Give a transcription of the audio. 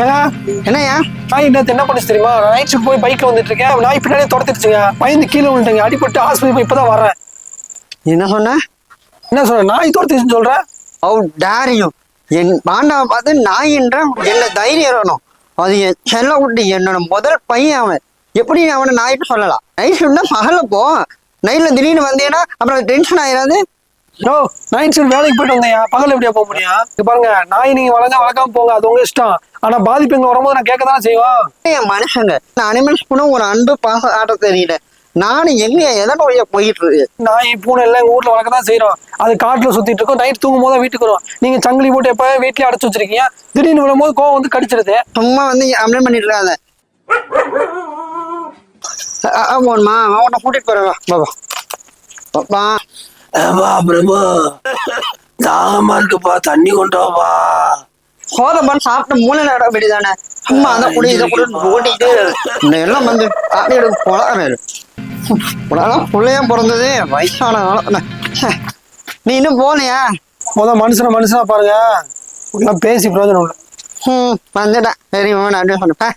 ஏங்க? என்னய்யா? நாய் என்ன பண்ணுச்சு தெரியுமா? நைட் ஷிஃப்ட் போய் பைக்ல வந்துட்டு இருக்கேன். நாய் பின்னாடியே துரத்திடுச்சுங்க. பயந்து கீழே விழுந்துட்டேங்க. அடிபட்டு ஹாஸ்பிட்டல் போய் இப்பதான் வரேன் என்ன சொன்ன? என்ன சொல்ற நாய் துரத்திச்சுன்னு சொல்றேன் ஓ டேரியும் என் பாண்டாவை பார்த்து நாயின்ற என்ன தைரியம் வேணும். அது என் செல்ல விட்டு என்னோட முதல் பையன் அவன். எப்படி அவனை நாயிட்டு சொல்லலாம்? நைட் ஷிஃப்ட்னா பகல போ. நைட்ல திடீர்னு வந்தீங்கன்னா அப்புறம் டென்ஷன் ஆயிடாது யோ நைட் ஷிஃப்ட் வேலைக்கு போயிட்டு வந்தேன் பகல் எப்படியா போக முடியும்? இங்க பாருங்க நாய் நீங்க வளர்க்க வளர்க்காம போங்க அது உங்க இஷ்டம். ஆனா பாதிப்பு இங்க வரும்போது நான் கேட்க தானே செய்வோம் என் மனுஷங்க நான் அனிமல்ஸ் கூட ஒரு அன்பு பாசம் ஆட்ட தெரியல. நானும் எங்க எதை நோய போயிட்டு இருக்கு? நாய் பூனை எல்லாம் எங்க வீட்ல வளர்க்க தான் செய்யறோம் அது காட்டுல சுத்திட்டு இருக்கோம். நைட் தூங்கும் போது வீட்டுக்கு வரும் நீங்க சங்கிலி போட்டு எப்ப வீட்லயே அடைச்சு வச்சிருக்கீங்க? திடீர்னு விழும்போது கோவம் வந்து கடிச்சிருது. சும்மா வந்து அம்லம் பண்ணிட்டு இருக்காத. ஆமாம்மா அவனை கூட்டிட்டு போறவா பாபா பாப்பா ஏப்பா பிரபு. தாகமா இருக்குப்பா தண்ணி கொண்டு வாப்பா. சோதப்பான் சாப்பிட்டு மூணு நேரம் விடுதானே சும்மா அதை குடி இதை குடி ஓட்டிட்டு இந்த எல்லாம் வந்து ஆடி எடுக்க போலாம் பிள்ளையா பிறந்தது வயசான ச்சே. நீ இன்னும் போனியா முத மனுஷனை மனுஷனா பாருங்க. எல்லாம் பேசி பிரயோஜனம் இல்லை. ம் வந்துட்டேன். சரி நான் அப்படியே சொன்னேன்